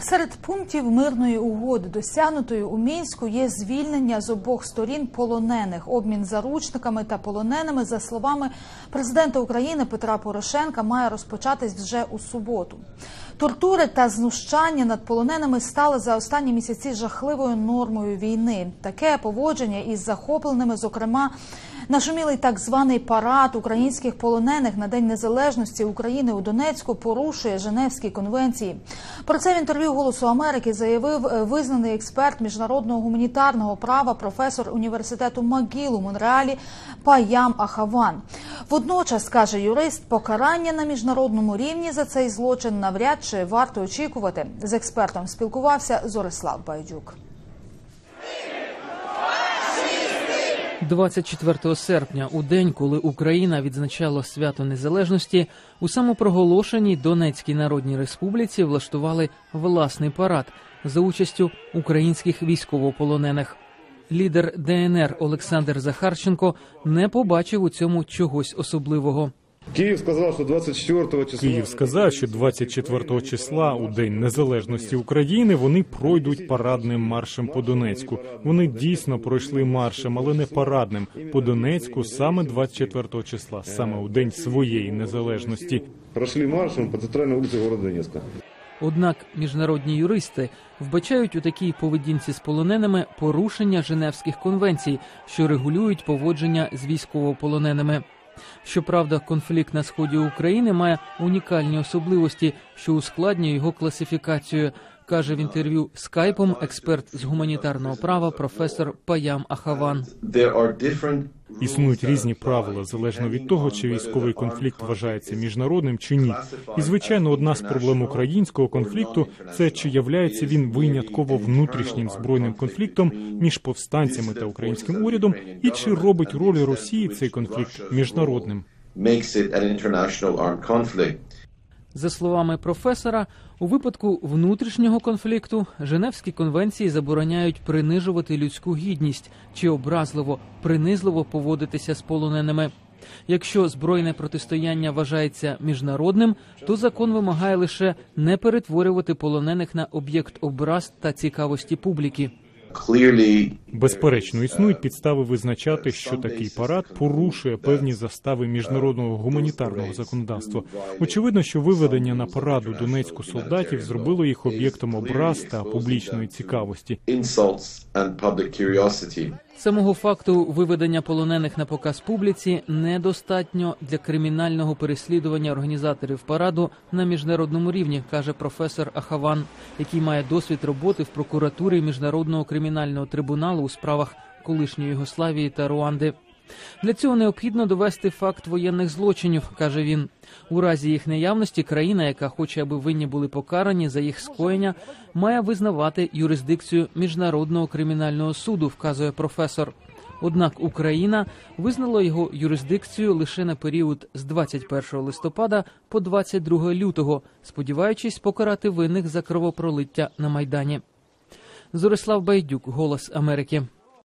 Серед пунктів мирної угоди, досягнутої у мінську, є звільнення з обох сторін полонених. Обмін заручниками та полоненими, за словами президента України Петра Порошенка, має розпочатись вже у суботу. Тортури та знущання над полоненими стали за останні місяці жахливою нормою війни. Таке поводження із захопленими, зокрема. Нашумілий так званий парад українських полонених на День Незалежності України у Донецьку порушує Женевські конвенції. Про це в інтерв'ю Голосу Америки заявив е, визнаний експерт міжнародного гуманітарного права, професор університету МАГІЛ у Монреалі Паям Ахаван. Водночас каже юрист, покарання на міжнародному рівні за цей злочин навряд чи варто очікувати. З експертом спілкувався Зорислав Байдюк. 24 серпня, у день, коли Україна відзначала свято незалежності, у самопроголошеній Донецькій Народній Республіці влаштували власний парад за участю українських військовополонених. Лідер ДНР Олександр Захарченко не побачив у цьому чогось особливого. Київ сказав, що 24 числа Київ сказав, що 24 числа у День Незалежності України вони пройдуть парадним маршем по Донецьку. Вони дійсно пройшли маршем, але не парадним по Донецьку саме 24 числа, саме у день своєї незалежності. пройшли маршем по центральній вулиці города Донецька. Однак міжнародні юристи вбачають у такій поведінці з полоненими порушення Женевських конвенцій, що регулюють поводження з військовополоненими. Щоправда, конфлікт на сході України має унікальні особливості, що ускладнює його класифікацію, каже в інтерв'ю скайпом експерт з гуманітарного права професор Паям Ахаван. Існують різні правила залежно від того, чи військовий конфлікт вважається міжнародним чи ні. І звичайно, одна з проблем українського конфлікту це чи являється він винятково внутрішнім збройним конфліктом між повстанцями та українським урядом, і чи робить роль Росії цей конфлікт міжнародним. makes it an. За словами професора, у випадку внутрішнього конфлікту Женевські конвенції забороняють принижувати людську гідність чи образливо, принизливо поводитися з полоненими. Якщо збройне протистояння вважається міжнародним, то закон вимагає лише не перетворювати полонених на об'єкт образ та цікавості публіки. Безперечно, існують підстави визначати, що такий парад порушує певні застави міжнародного гуманітарного законодавства. Очевидно, що виведення на параду Донецьку солдатів зробило їх об'єктом образ та публічної цікавості. Самого факту виведення полонених на показ публіці недостатньо для кримінального переслідування організаторів параду на міжнародному рівні, каже професор Ахаван, який має досвід роботи в прокуратурі міжнародного кримінального трибуналу у справах колишньої Югославії та Руанди. Для цього необхідно довести факт воєнних злочинів, каже він. У разі їх наявності країна, яка хоче, аби винні були покарані за їх скоєння, має визнавати юрисдикцію міжнародного кримінального суду, вказує професор. Однак Україна визнала його юрисдикцію лише на період з 21 листопада по 22 лютого, сподіваючись покарати винних за кровопролиття на майдані. Зорислав Байдюк, Голос Америки.